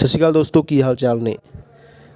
ਸਤਿ ਸ਼੍ਰੀ ਅਕਾਲ ਦੋਸਤੋ, ਕੀ ਹਾਲ ਚਾਲ ਨੇ?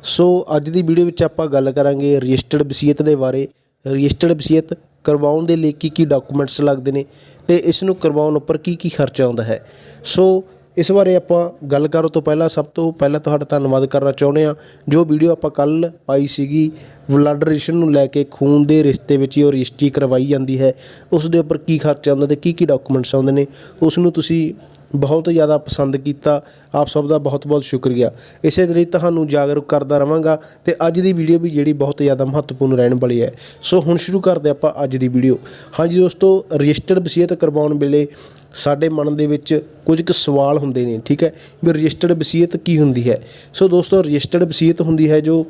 ਸੋ, ਅੱਜ ਦੀ ਵੀਡੀਓ ਵਿੱਚ ਆਪਾਂ ਗੱਲ ਕਰਾਂਗੇ ਰਜਿਸਟਰਡ ਵਸੀਅਤ ਦੇ ਬਾਰੇ। ਰਜਿਸਟਰਡ ਵਸੀਅਤ ਕਰਵਾਉਣ ਦੇ ਲਈ ਕੀ ਕੀ ਡਾਕੂਮੈਂਟਸ ਲੱਗਦੇ ਨੇ ਤੇ ਇਸ ਨੂੰ ਕਰਵਾਉਣ ਉੱਪਰ ਕੀ ਕੀ ਖਰਚਾ ਆਉਂਦਾ ਹੈ। ਸੋ, ਇਸ ਬਾਰੇ ਆਪਾਂ ਗੱਲ ਕਰਨ ਤੋਂ ਪਹਿਲਾਂ ਸਭ ਤੋਂ ਪਹਿਲਾਂ ਤੁਹਾਡਾ ਧੰਨਵਾਦ ਕਰਨਾ ਚਾਹੁੰਦੇ ਹਾਂ। ਜੋ ਵੀਡੀਓ ਆਪਾਂ ਕੱਲ ਪਾਈ ਸੀਗੀ, ਬਲੱਡ ਰਿਲੇਸ਼ਨ ਨੂੰ ਲੈ ਕੇ ਖੂਨ ਦੇ ਰਿਸ਼ਤੇ ਵਿੱਚ ਹੀ ਉਹ ਰਜਿਸਟਰੀ ਕਰਵਾਈ ਜਾਂਦੀ ਹੈ, ਉਸ ਦੇ ਉੱਪਰ ਕੀ ਖਰਚਾ ਆਉਂਦਾ ਤੇ ਕੀ ਕੀ ਡਾਕੂਮੈਂਟਸ ਆਉਂਦੇ ਨੇ, ਉਸ ਨੂੰ ਤੁਸੀਂ ਬਹੁਤ ਜ਼ਿਆਦਾ ਪਸੰਦ ਕੀਤਾ। ਆਪ ਸਭ ਦਾ ਬਹੁਤ ਬਹੁਤ ਸ਼ੁਕਰੀਆ। ਇਸੇ ਤਰ੍ਹਾਂ ਤੁਹਾਨੂੰ ਜਾਗਰੂਕ ਕਰਦਾ ਰਵਾਂਗਾ ਤੇ ਅੱਜ ਦੀ ਵੀਡੀਓ ਵੀ ਜਿਹੜੀ ਬਹੁਤ ਜ਼ਿਆਦਾ ਮਹੱਤਵਪੂਰਨ ਰਹਿਣ ਵਾਲੀ ਹੈ। ਸੋ ਹੁਣ ਸ਼ੁਰੂ ਕਰਦੇ ਆਪਾਂ ਅੱਜ ਦੀ ਵੀਡੀਓ। ਹਾਂਜੀ ਦੋਸਤੋ, ਰਜਿਸਟਰਡ ਵਸੀਅਤ ਕਰਵਾਉਣ ਵੇਲੇ ਸਾਡੇ ਮਨ ਦੇ ਵਿੱਚ ਕੁਝ ਕੁ ਸਵਾਲ ਹੁੰਦੇ ਨੇ, ਠੀਕ ਹੈ? ਵੀ ਰਜਿਸਟਰਡ ਵਸੀਅਤ ਕੀ ਹੁੰਦੀ ਹੈ? ਸੋ ਦੋਸਤੋ, ਰਜਿਸਟਰਡ ਵਸੀਅਤ ਹੁੰਦੀ ਹੈ ਜੋ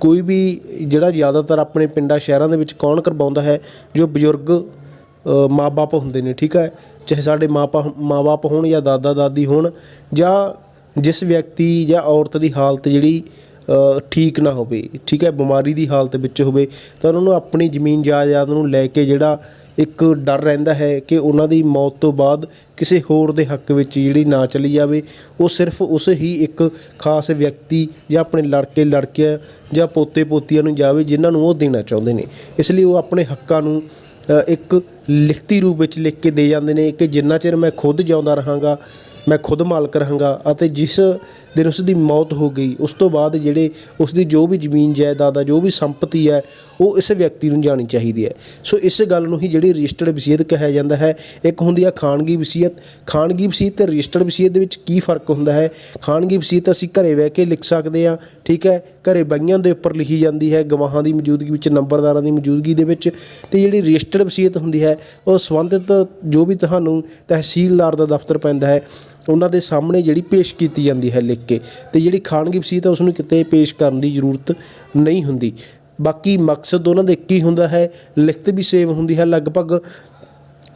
ਕੋਈ ਵੀ ਜਿਹੜਾ ਜ਼ਿਆਦਾਤਰ ਆਪਣੇ ਪਿੰਡਾਂ, ਸ਼ਹਿਰਾਂ ਦੇ ਵਿੱਚ ਕੌਣ ਕਰਵਾਉਂਦਾ ਹੈ, ਜੋ ਬਜ਼ੁਰਗ ਅ, ਮਾਂ-ਬਾਪ ਹੁੰਦੇ ਨੇ ਠੀਕ ਹੈ? ਚਾਹੇ ਸਾਡੇ ਮਾਪਾ ਮਾਂ-ਬਾਪ ਹੋਣ ਜਾਂ ਦਾਦਾ ਦਾਦੀ ਹੋਣ ਜਾਂ ਜਿਸ ਵਿਅਕਤੀ ਜਾਂ ਔਰਤ ਦੀ ਹਾਲਤ ਜਿਹੜੀ ਠੀਕ ਨਾ ਹੋਵੇ ਠੀਕ ਹੈ? ਬਿਮਾਰੀ ਦੀ ਹਾਲਤ ਵਿੱਚ ਹੋਵੇ ਤਾਂ ਉਹਨਾਂ ਨੂੰ ਆਪਣੀ ਜ਼ਮੀਨ ਜਾਇਦਾਦ ਨੂੰ ਲੈ ਕੇ ਜਿਹੜਾ ਇੱਕ ਡਰ ਰਹਿੰਦਾ ਹੈ ਕਿ ਉਹਨਾਂ ਦੀ ਮੌਤ ਤੋਂ ਬਾਅਦ ਕਿਸੇ ਹੋਰ ਦੇ ਹੱਕ ਵਿੱਚ ਜਿਹੜੀ ਨਾ ਚਲੀ ਜਾਵੇ ਉਹ ਸਿਰਫ ਉਸ ਹੀ ਇੱਕ ਖਾਸ ਵਿਅਕਤੀ ਜਾਂ ਆਪਣੇ ਲੜਕੇ ਲੜਕੀਆਂ ਜਾਂ ਪੋਤੇ ਪੋਤੀਆਂ ਨੂੰ ਜਾਵੇ ਜਿਨ੍ਹਾਂ ਨੂੰ ਉਹ ਦੇਣਾ ਚਾਹੁੰਦੇ ਨੇ। ਇਸ ਲਈ ਉਹ ਆਪਣੇ ਹੱਕਾਂ ਨੂੰ ਇੱਕ ਲਿਖਤੀ ਰੂਪ ਵਿੱਚ ਲਿਖ ਕੇ ਦੇ ਜਾਂਦੇ ਨੇ ਕਿ ਜਿੰਨਾ ਚਿਰ ਮੈਂ ਖੁਦ ਜਿਉਂਦਾ ਰਹਾਂਗਾ ਮੈਂ ਖੁਦ ਮਾਲਕ ਰਹਾਂਗਾ ਅਤੇ ਜਿਸ ਦਿਨ ਉਸ ਦੀ ਮੌਤ ਹੋ ਗਈ, ਉਸ ਤੋਂ ਬਾਅਦ ਜਿਹੜੇ ਉਸ ਦੀ ਜੋ ਵੀ ਜ਼ਮੀਨ, ਜਾਇਦਾਦ ਆ, ਜੋ ਵੀ ਸੰਪਤੀ ਹੈ ਉਹ ਇਸ ਵਿਅਕਤੀ ਨੂੰ ਜਾਣੀ ਚਾਹੀਦੀ ਹੈ। ਸੋ ਇਸ ਗੱਲ ਨੂੰ ਹੀ ਜਿਹੜੀ ਰਜਿਸਟਰਡ ਵਸੀਅਤ ਕਿਹਾ ਜਾਂਦਾ ਹੈ, ਇੱਕ ਹੁੰਦੀ ਆ ਖਾਨਗੀ ਵਸੀਅਤ। ਖਾਨਗੀ ਵਸੀਅਤ ਤੇ ਰਜਿਸਟਰਡ ਵਸੀਅਤ ਦੇ ਵਿੱਚ ਕੀ ਫ਼ਰਕ ਹੁੰਦਾ ਹੈ? ਖਾਨਗੀ ਵਸੀਅਤ ਅਸੀਂ ਘਰੇ ਬਹਿ ਕੇ ਲਿਖ ਸਕਦੇ ਹਾਂ, ਠੀਕ ਹੈ? ਘਰੇ ਬਈਆਂ ਦੇ ਉੱਪਰ ਲਿਖੀ ਜਾਂਦੀ ਹੈ, ਗਵਾਹਾਂ ਦੀ ਮੌਜੂਦਗੀ ਵਿੱਚ, ਨੰਬਰਦਾਰਾਂ ਦੀ ਮੌਜੂਦਗੀ ਦੇ ਵਿੱਚ। ਤੇ ਜਿਹੜੀ ਰਜਿਸਟਰਡ ਵਸੀਅਤ ਹੁੰਦੀ ਹੈ, ਉਹ ਸੰਬੰਧਿਤ ਜੋ ਵੀ ਤੁਹਾਨੂੰ ਤਹਿਸੀਲਦਾਰ ਦਾ ਦਫ਼ਤਰ ਪੈਂਦਾ ਹੈ ਉਹਨਾਂ ਦੇ ਸਾਹਮਣੇ ਜਿਹੜੀ ਪੇਸ਼ ਕੀਤੀ ਜਾਂਦੀ ਹੈ ਲਿਖ ਕੇ ਤੇ ਜਿਹੜੀ ਖਾਨਗੀ ਵਸੀਅਤ ਹੈ ਉਸ ਨੂੰ ਕਿਤੇ ਪੇਸ਼ ਕਰਨ ਦੀ ਜ਼ਰੂਰਤ ਨਹੀਂ ਹੁੰਦੀ। ਬਾਕੀ ਮਕਸਦ ਉਹਨਾਂ ਦਾ ਇੱਕ ਹੀ ਹੁੰਦਾ ਹੈ, ਲਿਖਤ ਵੀ ਸੇਵ ਹੁੰਦੀ ਹੈ ਲਗਭਗ।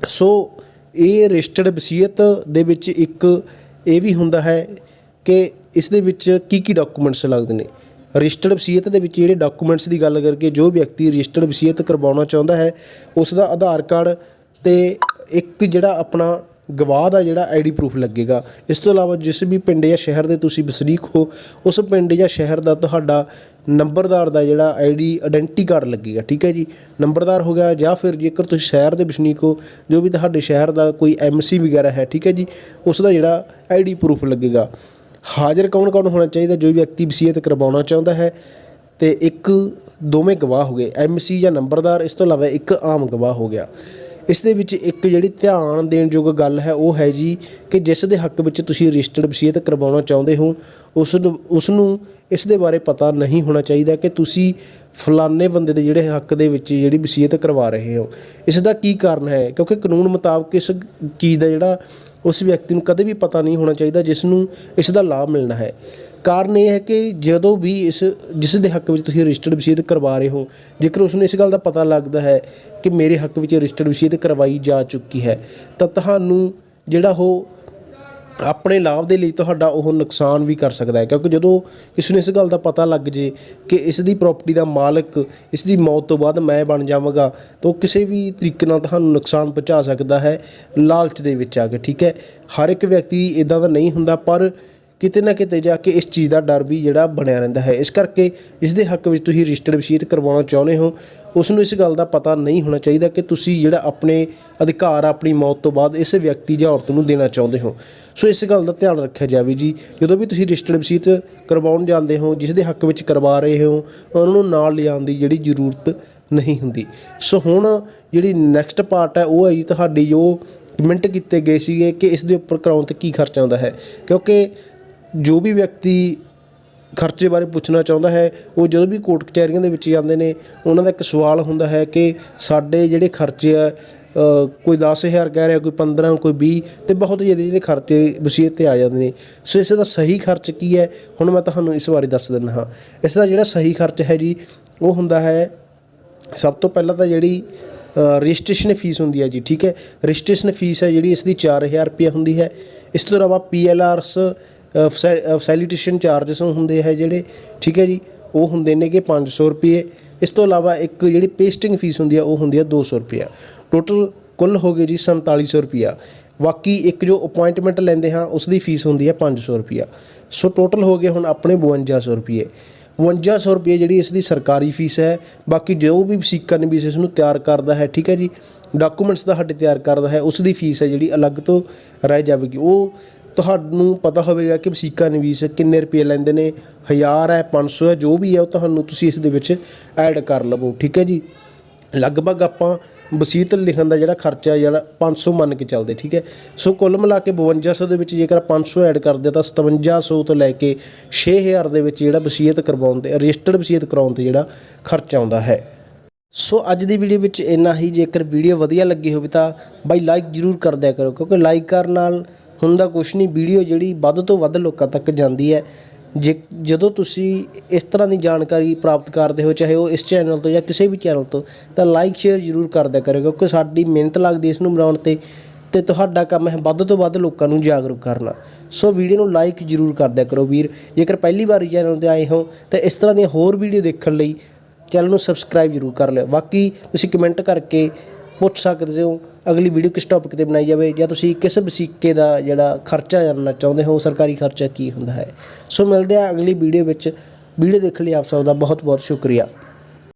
ਸੋ ਇਹ ਰਜਿਸਟਰਡ ਵਸੀਅਤ ਦੇ ਵਿੱਚ ਇੱਕ ਇਹ ਵੀ ਹੁੰਦਾ ਹੈ ਕਿ ਇਸ ਦੇ ਵਿੱਚ ਕੀ ਕੀ ਡਾਕੂਮੈਂਟਸ ਲੱਗਦੇ ਨੇ। ਰਜਿਸਟਰਡ ਵਸੀਅਤ ਦੇ ਵਿੱਚ ਜਿਹੜੇ ਡਾਕੂਮੈਂਟਸ ਦੀ ਗੱਲ ਕਰਕੇ ਜੋ ਵਿਅਕਤੀ ਰਜਿਸਟਰਡ ਵਸੀਅਤ ਕਰਵਾਉਣਾ ਚਾਹੁੰਦਾ ਹੈ, ਉਸ ਦਾ ਆਧਾਰ ਕਾਰਡ ਤੇ ਇੱਕ ਜਿਹੜਾ ਆਪਣਾ ਗਵਾਹ ਦਾ ਜਿਹੜਾ ਆਈਡੀ ਪ੍ਰੂਫ ਲੱਗੇਗਾ। ਇਸ ਤੋਂ ਇਲਾਵਾ ਜਿਸ ਵੀ ਪਿੰਡ ਜਾਂ ਸ਼ਹਿਰ ਦੇ ਤੁਸੀਂ ਵਸਨੀਕ ਹੋ, ਉਸ ਪਿੰਡ ਜਾਂ ਸ਼ਹਿਰ ਦਾ ਤੁਹਾਡਾ ਨੰਬਰਦਾਰ ਦਾ ਜਿਹੜਾ ਆਈਡੀ ਆਇਡੈਂਟੀ ਕਾਰਡ ਲੱਗੇਗਾ, ਠੀਕ ਹੈ ਜੀ? ਨੰਬਰਦਾਰ ਹੋ ਗਿਆ ਜਾਂ ਫਿਰ ਜੇਕਰ ਤੁਸੀਂ ਸ਼ਹਿਰ ਦੇ ਵਸਨੀਕ ਹੋ, ਜੋ ਵੀ ਤੁਹਾਡੇ ਸ਼ਹਿਰ ਦਾ ਕੋਈ ਐਮਸੀ ਵਗੈਰਾ ਹੈ, ਠੀਕ ਹੈ ਜੀ? ਉਸ ਦਾ ਜਿਹੜਾ ਆਈਡੀ ਪ੍ਰੂਫ ਲੱਗੇਗਾ। ਹਾਜ਼ਰ ਕੌਣ ਕੌਣ ਹੋਣਾ ਚਾਹੀਦਾ, ਜੋ ਵਿਅਕਤੀ ਵਸੀਅਤ ਕਰਵਾਉਣਾ ਚਾਹੁੰਦਾ ਹੈ, ਤੇ ਇੱਕ ਦੋਵੇਂ ਗਵਾਹ ਹੋ ਗਏ ਐਮਸੀ ਜਾਂ ਨੰਬਰਦਾਰ, ਇਸ ਤੋਂ ਇਲਾਵਾ ਇੱਕ ਆਮ ਗਵਾਹ ਹੋ ਗਿਆ। ਇਸ ਦੇ ਵਿੱਚ ਇੱਕ ਜਿਹੜੀ ਧਿਆਨ ਦੇਣ ਯੋਗ ਗੱਲ ਹੈ, ਉਹ ਹੈ ਜੀ ਕਿ ਜਿਸ ਦੇ ਹੱਕ ਵਿੱਚ ਤੁਸੀਂ ਰਜਿਸਟਰਡ ਵਸੀਅਤ ਕਰਵਾਉਣਾ ਚਾਹੁੰਦੇ ਹੋ, ਉਸ ਉਸ ਨੂੰ ਇਸ ਦੇ ਬਾਰੇ ਪਤਾ ਨਹੀਂ ਹੋਣਾ ਚਾਹੀਦਾ ਕਿ ਤੁਸੀਂ ਫਲਾਣੇ ਬੰਦੇ ਦੇ ਜਿਹੜੇ ਹੱਕ ਦੇ ਵਿੱਚ ਜਿਹੜੀ ਵਸੀਅਤ ਕਰਵਾ ਰਹੇ ਹੋ। ਇਸ ਦਾ ਕੀ ਕਾਰਨ ਹੈ? ਕਿਉਂਕਿ ਕਾਨੂੰਨ ਮੁਤਾਬਕ ਇਸ ਚੀਜ਼ ਦਾ ਜਿਹੜਾ ਉਸ ਵਿਅਕਤੀ ਨੂੰ ਕਦੇ ਵੀ ਪਤਾ ਨਹੀਂ ਹੋਣਾ ਚਾਹੀਦਾ ਜਿਸ ਨੂੰ ਇਸ ਦਾ ਲਾਭ ਮਿਲਣਾ ਹੈ। ਕਾਰਨ ਇਹ ਹੈ ਕਿ ਜਦੋਂ ਵੀ ਇਸ, ਜਿਸ ਦੇ ਹੱਕ ਵਿੱਚ ਤੁਸੀਂ ਰਜਿਸਟਰਡ ਵਸੀਅਤ ਕਰਵਾ ਰਹੇ ਹੋ, ਜੇਕਰ ਉਸ ਨੂੰ ਇਸ ਗੱਲ ਦਾ ਪਤਾ ਲੱਗਦਾ ਹੈ ਕਿ ਮੇਰੇ ਹੱਕ ਵਿੱਚ ਰਜਿਸਟਰਡ ਵਸੀਅਤ ਕਰਵਾਈ ਜਾ ਚੁੱਕੀ ਹੈ, ਤਾਂ ਤੁਹਾਨੂੰ ਜਿਹੜਾ ਉਹ ਆਪਣੇ ਲਾਭ ਦੇ ਲਈ ਤੁਹਾਡਾ ਉਹ ਨੁਕਸਾਨ ਵੀ ਕਰ ਸਕਦਾ ਹੈ। ਕਿਉਂਕਿ ਜਦੋਂ ਕਿਸੇ ਨੂੰ ਇਸ ਗੱਲ ਦਾ ਪਤਾ ਲੱਗ ਜੇ ਕਿ ਇਸ ਦੀ ਪ੍ਰਾਪਰਟੀ ਦਾ ਮਾਲਕ, ਇਸ ਦੀ ਮੌਤ ਤੋਂ ਬਾਅਦ ਮੈਂ ਬਣ ਜਾਵਾਂਗਾ, ਤਾਂ ਉਹ ਕਿਸੇ ਵੀ ਤਰੀਕੇ ਨਾਲ ਤੁਹਾਨੂੰ ਨੁਕਸਾਨ ਪਹੁੰਚਾ ਸਕਦਾ ਹੈ ਲਾਲਚ ਦੇ ਵਿੱਚ ਆ ਕੇ, ਠੀਕ ਹੈ? ਹਰ ਇੱਕ ਵਿਅਕਤੀ ਇਦਾਂ ਦਾ ਨਹੀਂ ਹੁੰਦਾ, ਪਰ ਕਿਤੇ ਨਾ ਕਿਤੇ ਜਾ ਕੇ ਇਸ ਚੀਜ਼ ਦਾ ਡਰ ਵੀ ਜਿਹੜਾ ਬਣਿਆ ਰਹਿੰਦਾ ਹੈ। ਇਸ ਕਰਕੇ ਇਸ ਦੇ ਹੱਕ ਵਿੱਚ ਤੁਸੀਂ ਰਜਿਸਟਰਡ ਵਸੀਅਤ ਕਰਵਾਉਣਾ ਚਾਹੁੰਦੇ ਹੋ। ਉਸ ਨੂੰ ਇਸ ਗੱਲ ਦਾ ਪਤਾ ਨਹੀਂ ਹੋਣਾ ਚਾਹੀਦਾ ਕਿ ਤੁਸੀਂ ਜਿਹੜਾ ਆਪਣੇ ਅਧਿਕਾਰ, ਆਪਣੀ ਮੌਤ ਤੋਂ ਬਾਅਦ ਇਸ ਵਿਅਕਤੀ ਜਾਂ ਔਰਤ ਨੂੰ ਦੇਣਾ ਚਾਹੁੰਦੇ ਹੋ। ਸੋ ਇਸ ਗੱਲ ਦਾ ਧਿਆਨ ਰੱਖਿਆ ਜਾਵੇ ਜੀ। ਜਦੋਂ ਵੀ ਤੁਸੀਂ ਰਜਿਸਟਰਡ ਵਸੀਅਤ ਕਰਵਾਉਣ ਜਾਂਦੇ ਹੋ ਜਿਸ ਦੇ ਹੱਕ ਵਿੱਚ ਕਰਵਾ ਰਹੇ ਹੋ, ਉਹਨਾਂ ਨੂੰ ਨਾਲ ਲਿਆਉਣ ਦੀ ਜਿਹੜੀ ਜ਼ਰੂਰਤ ਨਹੀਂ ਹੁੰਦੀ। ਸੋ ਹੁਣ ਜਿਹੜੀ ਨੈਕਸਟ ਪਾਰਟ ਹੈ, ਉਹ ਹੈ ਜੀ ਤੁਹਾਡੀ ਜੋ ਕਮੈਂਟ ਕੀਤੇ ਗਏ ਸੀਗੇ ਕਿ ਇਸ ਦੇ ਉੱਪਰ ਕਰਾਉਣ ਤੇ ਕੀ ਖਰਚ ਆਉਂਦਾ ਹੈ। ਕਿਉਂਕਿ ਜੋ ਵੀ ਵਿਅਕਤੀ ਖਰਚੇ ਬਾਰੇ ਪੁੱਛਣਾ ਚਾਹੁੰਦਾ ਹੈ ਉਹ ਜਦੋਂ ਵੀ ਕੋਰਟ ਕਚਹਿਰੀਆਂ ਦੇ ਵਿੱਚ ਜਾਂਦੇ ਨੇ ਉਹਨਾਂ ਦਾ ਇੱਕ ਸਵਾਲ ਹੁੰਦਾ ਹੈ ਕਿ ਸਾਡੇ ਜਿਹੜੇ ਖਰਚੇ ਆ ਅ, ਕੋਈ 10000 ਕਹਿ ਰਿਹਾ ਕੋਈ 15 ਕੋਈ 20 ਤੇ ਬਹੁਤ ਜ਼ਿਆਦਾ ਜਿਹੜੇ ਖਰਚੇ ਵਸੀਅਤ ਤੇ ਆ ਜਾਂਦੇ ਨੇ। ਸੋ ਇਸ ਦਾ ਸਹੀ ਖਰਚ ਕੀ ਹੈ? ਹੁਣ ਮੈਂ ਤੁਹਾਨੂੰ ਇਸ ਬਾਰੇ ਦੱਸ ਦਿੰਦਾ ਹਾਂ। ਇਸ ਦਾ ਜਿਹੜਾ ਸਹੀ ਖਰਚ ਹੈ ਜੀ ਉਹ ਹੁੰਦਾ ਹੈ ਸਭ ਤੋਂ ਪਹਿਲਾਂ ਤਾਂ ਜਿਹੜੀ ਰਜਿਸਟ੍ਰੇਸ਼ਨ ਫੀਸ ਹੁੰਦੀ ਹੈ ਜੀ ਠੀਕ ਹੈ? ਰਜਿਸਟ੍ਰੇਸ਼ਨ ਫੀਸ ਹੈ ਜਿਹੜੀ ਇਸ ਦੀ 4000 ਰੁਪਏ ਹੁੰਦੀ ਹੈ। ਇਸ ਤੋਂ ਇਲਾਵਾ ਪੀਐਲਆਰਸ ਫੈਸਿਲਿਟੇਸ਼ਨ ਚਾਰजेस ਹੁੰਦੇ ਹੈ ਜਿਹੜੇ, ਠੀਕ ਹੈ ਜੀ, ਉਹ ਹੁੰਦੇ ਨੇਗੇ 500 ਰੁਪਏ। ਇਸ ਤੋਂ ਇਲਾਵਾ ਇੱਕ ਜਿਹੜੀ ਪੇਸਟਿੰਗ ਫੀਸ ਹੁੰਦੀ ਹੈ ਉਹ ਹੁੰਦੀ ਹੈ 200 ਰੁਪਏ ਟੋਟਲ ਕੁੱਲ ਹੋ ਗਏ ਜੀ 4700 ਰੁਪਿਆ ਬਾਕੀ ਇੱਕ ਜੋ ਅਪਾਇੰਟਮੈਂਟ ਲੈਂਦੇ ਹਾਂ, ਉਸ ਦੀ ਫੀਸ ਹੁੰਦੀ ਹੈ 500 ਰੁਪਿਆ ਸੋ ਟੋਟਲ ਹੋ ਗਏ ਹੁਣ ਆਪਣੇ 5200 ਰੁਪਏ। 5200 ਰੁਪਏ ਜਿਹੜੀ ਇਸ ਦੀ ਸਰਕਾਰੀ ਫੀਸ ਹੈ। ਬਾਕੀ ਜੋ ਵੀ ਵਸੀਕਾ ਨਵੀਸ ਇਸ ਨੂੰ ਤਿਆਰ ਕਰਦਾ ਹੈ, ਠੀਕ ਹੈ ਜੀ ਡਾਕੂਮੈਂਟਸ ਦਾ ਸਾਡੇ ਤਿਆਰ ਕਰਦਾ ਹੈ, ਉਸ ਦੀ ਫੀਸ ਹੈ ਜਿਹੜੀ ਅਲੱਗ ਤੋਂ ਰਹਿ ਜਾਵੇਗੀ। ਉਹ ਤੁਹਾਨੂੰ ਪਤਾ ਹੋਵੇਗਾ ਕਿ ਵਸੀਕਾ ਨਵੀਸ ਕਿੰਨੇ ਰੁਪਏ ਲੈਂਦੇ ਨੇ 1000 ਹੈ 500 ਹੈ, ਜੋ ਵੀ ਹੈ, ਉਹ ਤੁਹਾਨੂੰ ਤੁਸੀਂ ਇਸ ਦੇ ਵਿੱਚ ਐਡ ਕਰ ਲਵੋ, ਠੀਕ ਹੈ ਜੀ? ਲਗਭਗ ਆਪਾਂ ਵਸੀਅਤ ਲਿਖਣ ਦਾ ਜਿਹੜਾ ਖਰਚਾ ਜਿਹੜਾ 500 ਮੰਨ ਕੇ ਚੱਲਦੇ, ਠੀਕ ਹੈ? ਸੋ ਕੁੱਲ ਮਿਲਾ ਕੇ 5200 ਦੇ ਵਿੱਚ ਜੇਕਰ 500 ਐਡ ਕਰਦੇ ਤਾਂ 5700 ਤੋਂ ਲੈ ਕੇ 6000 ਦੇ ਵਿੱਚ ਜਿਹੜਾ ਵਸੀਅਤ ਕਰਵਾਉਣ ਤੇ ਰਜਿਸਟਰਡ ਵਸੀਅਤ ਕਰਾਉਣ ਤੇ ਜਿਹੜਾ ਖਰਚਾ ਆਉਂਦਾ ਹੈ। ਸੋ ਅੱਜ ਦੀ ਵੀਡੀਓ ਵਿੱਚ ਇੰਨਾ ਹੀ, ਜੇਕਰ ਵੀਡੀਓ ਵਧੀਆ ਲੱਗੀ ਹੋਵੇ ਤਾਂ ਬਾਈ ਲਾਈਕ ਜ਼ਰੂਰ ਕਰ ਦਿਆ ਕਰੋ, ਕਿਉਂਕਿ ਲਾਈਕ ਕਰਨ ਨਾਲ ਹੁੰਦਾ ਕੁਛ ਨਹੀਂ, ਵੀਡੀਓ ਜਿਹੜੀ ਵੱਧ ਤੋਂ ਵੱਧ ਲੋਕਾਂ ਤੱਕ ਜਾਂਦੀ ਹੈ। ਜੇ ਜਦੋਂ ਤੁਸੀਂ ਇਸ ਤਰ੍ਹਾਂ ਦੀ ਜਾਣਕਾਰੀ ਪ੍ਰਾਪਤ ਕਰਦੇ ਹੋ, ਚਾਹੇ ਉਹ ਇਸ ਚੈਨਲ ਤੋਂ ਜਾਂ ਕਿਸੇ ਵੀ ਚੈਨਲ ਤੋਂ, ਤਾਂ ਲਾਈਕ ਸ਼ੇਅਰ ਜ਼ਰੂਰ ਕਰਦਿਆ ਕਰੋ ਕਿਉਂਕਿ ਸਾਡੀ ਮਿਹਨਤ ਲੱਗਦੀ ਇਸ ਨੂੰ ਬਣਾਉਣ ਤੇ ਤੇ ਤੁਹਾਡਾ ਕੰਮ ਹੈ ਵੱਧ ਤੋਂ ਵੱਧ ਲੋਕਾਂ ਨੂੰ ਜਾਗਰੂਕ ਕਰਨਾ। ਸੋ ਵੀਡੀਓ ਨੂੰ ਲਾਈਕ ਜ਼ਰੂਰ ਕਰਦਿਆ ਕਰੋ ਵੀਰ। ਜੇਕਰ ਪਹਿਲੀ ਵਾਰੀ ਚੈਨਲ ਤੇ ਆਏ ਹੋ, ਤਾਂ ਇਸ ਤਰ੍ਹਾਂ ਦੀਆਂ ਹੋਰ ਵੀਡੀਓ ਦੇਖਣ ਲਈ ਚੈਨਲ ਨੂੰ ਸਬਸਕ੍ਰਾਈਬ ਜ਼ਰੂਰ ਕਰ ਲਿਓ। ਬਾਕੀ ਤੁਸੀਂ ਕਮੈਂਟ ਕਰਕੇ ਪੁੱਛ ਸਕਦੇ ਹੋ, ਅਗਲੀ ਵੀਡੀਓ ਕਿਸ ਟੌਪਿਕ ਤੇ ਬਣਾਈ ਜਾਵੇ ਜਾਂ ਤੁਸੀਂ ਕਿਸ ਵਸੀਕੇ ਦਾ ਜਿਹੜਾ ਖਰਚਾ ਜਾਣਨਾ ਚਾਹੁੰਦੇ ਹੋ, ਸਰਕਾਰੀ ਖਰਚਾ ਕੀ ਹੁੰਦਾ ਹੈ। ਸੋ ਮਿਲਦੇ ਆ ਅਗਲੀ ਵੀਡੀਓ ਵਿੱਚ। ਵੀਡੀਓ ਦੇਖਣ ਲਈ ਆਪ ਸਭ ਦਾ ਬਹੁਤ ਬਹੁਤ ਸ਼ੁਕਰੀਆ।